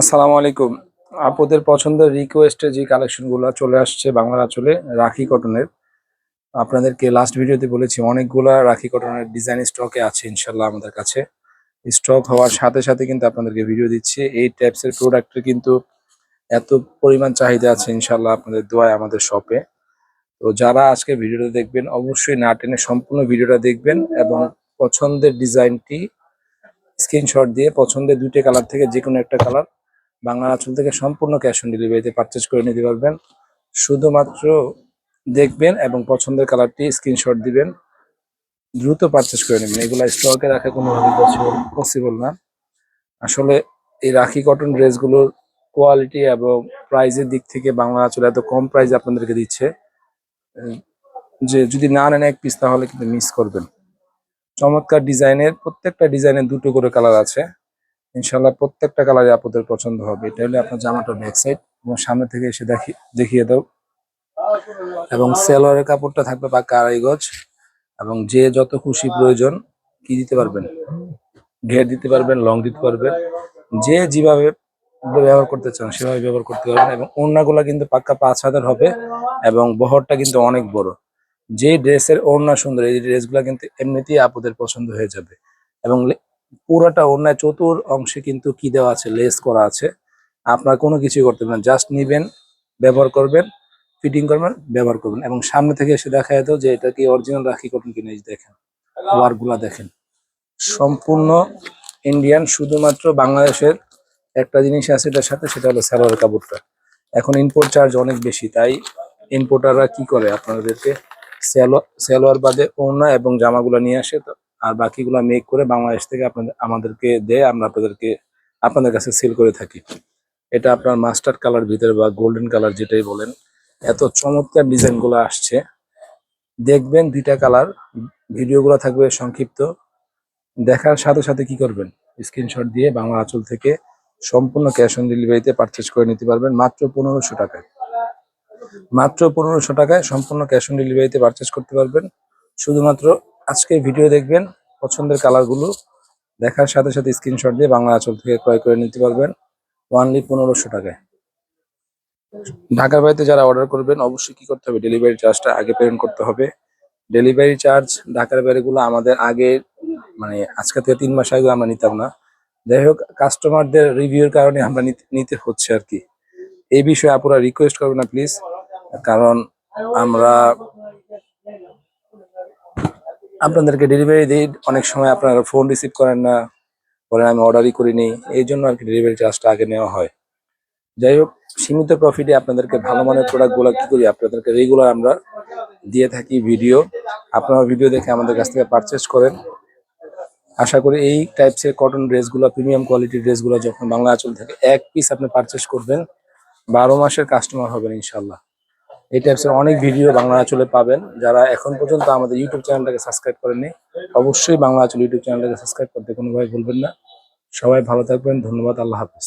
আসসালামু আলাইকুম। আপুদের পছন্দের রিকোয়েস্টে যে কালেকশনগুলো চলে আসছে বাংলার আঁচলে, রাখি কটনের আপনাদেরকে লাস্ট ভিডিওতে বলেছি, অনেকগুলা রাখি কটনের ডিজাইন স্টকে আছে ইনশাল্লাহ আমাদের কাছে। স্টক হওয়ার সাথে সাথে কিন্তু আপনাদেরকে ভিডিও দিচ্ছি। এই টাইপসের প্রোডাক্টের কিন্তু এত পরিমাণ চাহিদা আছে ইনশাল্লাহ আপনাদের দোয়ায় আমাদের শপে তো যারা আজকে ভিডিওটা দেখবেন, অবশ্যই না টেনে সম্পূর্ণ ভিডিওটা দেখবেন এবং পছন্দের ডিজাইনটি স্ক্রিনশট দিয়ে পছন্দের দুইটা কালার থেকে যে কোনো একটা কালার বাংলা আঁচল থেকে সম্পূর্ণ ক্যাশ অন ডেলিভারিতে পারচেজ করে নিতে পারবেন। শুধুমাত্র দেখবেন এবং পছন্দের কালারটি স্ক্রিনশট দিবেন। দ্রুত পারচেজ করে নেবেন। এগুলো স্টকে রাখা কোনোভাবেই পসিবল পসিবল না। আসলে এই রাখি কটন ড্রেসগুলোর কোয়ালিটি এবং প্রাইজের দিক থেকে বাংলা আঁচল এত কম প্রাইজে আপনাদেরকে দিচ্ছে যে যদি না নেন এক পিস তাহলে কিন্তু মিস করবেন। চমৎকার ডিজাইনের প্রত্যেকটা ডিজাইনের দুটো করে কালার আছে। ইনশাল্লাহ প্রত্যেকটা কালারে আপনাদের পছন্দ হবে। এটা হলে আপনার জামাটা ব্যাক সাইড এবং সামনে থেকে এসে দেখি দেখিয়ে দাও। এবং সেলোয়ারের কাপড়টা থাকবে পাক্কা আড়াই গজ এবং যে যত খুশি প্রয়োজন কি দিতে পারবেন? ঘের দিতে পারবেন লং দিতে পারবেন। যে যেভাবে ব্যবহার করতে চান সেভাবে ব্যবহার করতে পারবেন এবং ওড়নাগুলো কিন্তু পাক্কা পাঁচ হাজার হবে এবং বহরটা কিন্তু অনেক বড়। যে ড্রেসের ওড়না সুন্দর, এই ড্রেসগুলো কিন্তু এমনিতেই আপুদের পছন্দ হয়ে যাবে। এবং পুরোটা ওড়নায় চতুর অংশে কিন্তু কি দেওয়া আছে, লেস করা আছে। আপনার কোনো কিছুই করতে পারবেন জাস্ট নিবেন, ব্যবহার করবেন ফিটিং করবেন, ব্যবহার করবেন। এবং সামনে থেকে এসে দেখা যেত যে এটা কি অরিজিনাল রাখি কটন কিনে দেখেন ওয়ারগুলা দেখেন। সম্পূর্ণ ইন্ডিয়ান শুধুমাত্র বাংলাদেশের একটা জিনিস আছে এটার সাথে, সেটা হলো সালোয়ার কাপড়টা। এখন ইম্পোর্ট চার্জ অনেক বেশি, তাই ইম্পোর্টাররা কি করে আপনাদেরকে? সালোয়ার বাদে ওড়না এবং জামাগুলো নিয়ে আসে তো। আর বাকিগুলো মেক করে বাংলাদেশ থেকে আপনাদের, আমাদেরকে দেয়, আমরা আপনাদেরকে, আপনাদের কাছে সেল করে থাকি। এটা আপনার মাস্টার্ড কালার ভিতরে বা গোল্ডেন কালার যেটাই বলেন, এত চমৎকার ডিজাইনগুলো আসছে। দেখবেন দুইটা কালার ভিডিওগুলো থাকবে সংক্ষিপ্ত। দেখার সাথে সাথে কি করবেন? স্ক্রিনশট দিয়ে বাংলা আঁচল থেকে সম্পূর্ণ ক্যাশ অন ডেলিভারিতে পারচেজ করে নিতে পারবেন মাত্র পনেরোশো টাকায়। মাত্র পনেরোশো টাকায় সম্পূর্ণ ক্যাশ অন ডেলিভারিতে পারচেজ করতে পারবেন। শুধুমাত্র আজকে ভিডিও দেখবেন পছন্দের কালারগুলো। দেখার সাথে সাথে স্ক্রিনশট দিয়ে বাংলা আঁচল থেকে ক্রয় করে নিতে পারবেন। ওয়ানলি পনেরোশো টাকায়। ঢাকার বাড়িতে যারা অর্ডার করবেন, অবশ্যই কি করতে হবে? ডেলিভারি চার্জটা আগে পেমেন্ট করতে হবে। ডেলিভারি চার্জ ঢাকার বাইরেগুলো আমাদের আগে মানে আজকে থেকে তিন মাস আগে আমরা নিতাম না। যাই হোক কাস্টমারদের রিভিউর কারণে আমরা নিতে- হচ্ছে আর কি। এই বিষয়ে আপুরা রিকোয়েস্ট করবেন না প্লিজ কারণ আমরা আপনাদেরকে ডেলিভারি দিই। অনেক সময় আপনারা ফোন রিসিভ করেন না, বলেন আমি অর্ডারই করিনি। এই জন্য আর কি ডেলিভারি চার্জটা আগে নেওয়া হয়। যাই হোক, সীমিত প্রফিটে আপনাদেরকে ভালো মানের প্রোডাক্টগুলো কি করি, আপনাদেরকে রেগুলার আমরা দিয়ে থাকি ভিডিও আপনারা ভিডিও দেখে আমাদের কাছ থেকে পারচেস করেন। আশা করি এই টাইপসের কটন ড্রেসগুলো প্রিমিয়াম কোয়ালিটির ড্রেসগুলো যখন বাংলা আঁচল থেকে এক পিস আপনি পারচেস করবেন, বারো মাসের কাস্টমার হবেন ইনশাল্লাহ এই টাইপসের অনেক ভিডিও বাংলা আঁচলে পাবেন। যারা এখন পর্যন্ত আমাদের ইউটিউব চ্যানেলটাকে সাবস্ক্রাইব করেননি, অবশ্যই বাংলা আঁচল ইউটিউব চ্যানেলটাকে সাবস্ক্রাইব করতে কোনোভাবে ভুলবেন না। সবাই ভালো থাকবেন, ধন্যবাদ, আল্লাহ হাফিজ।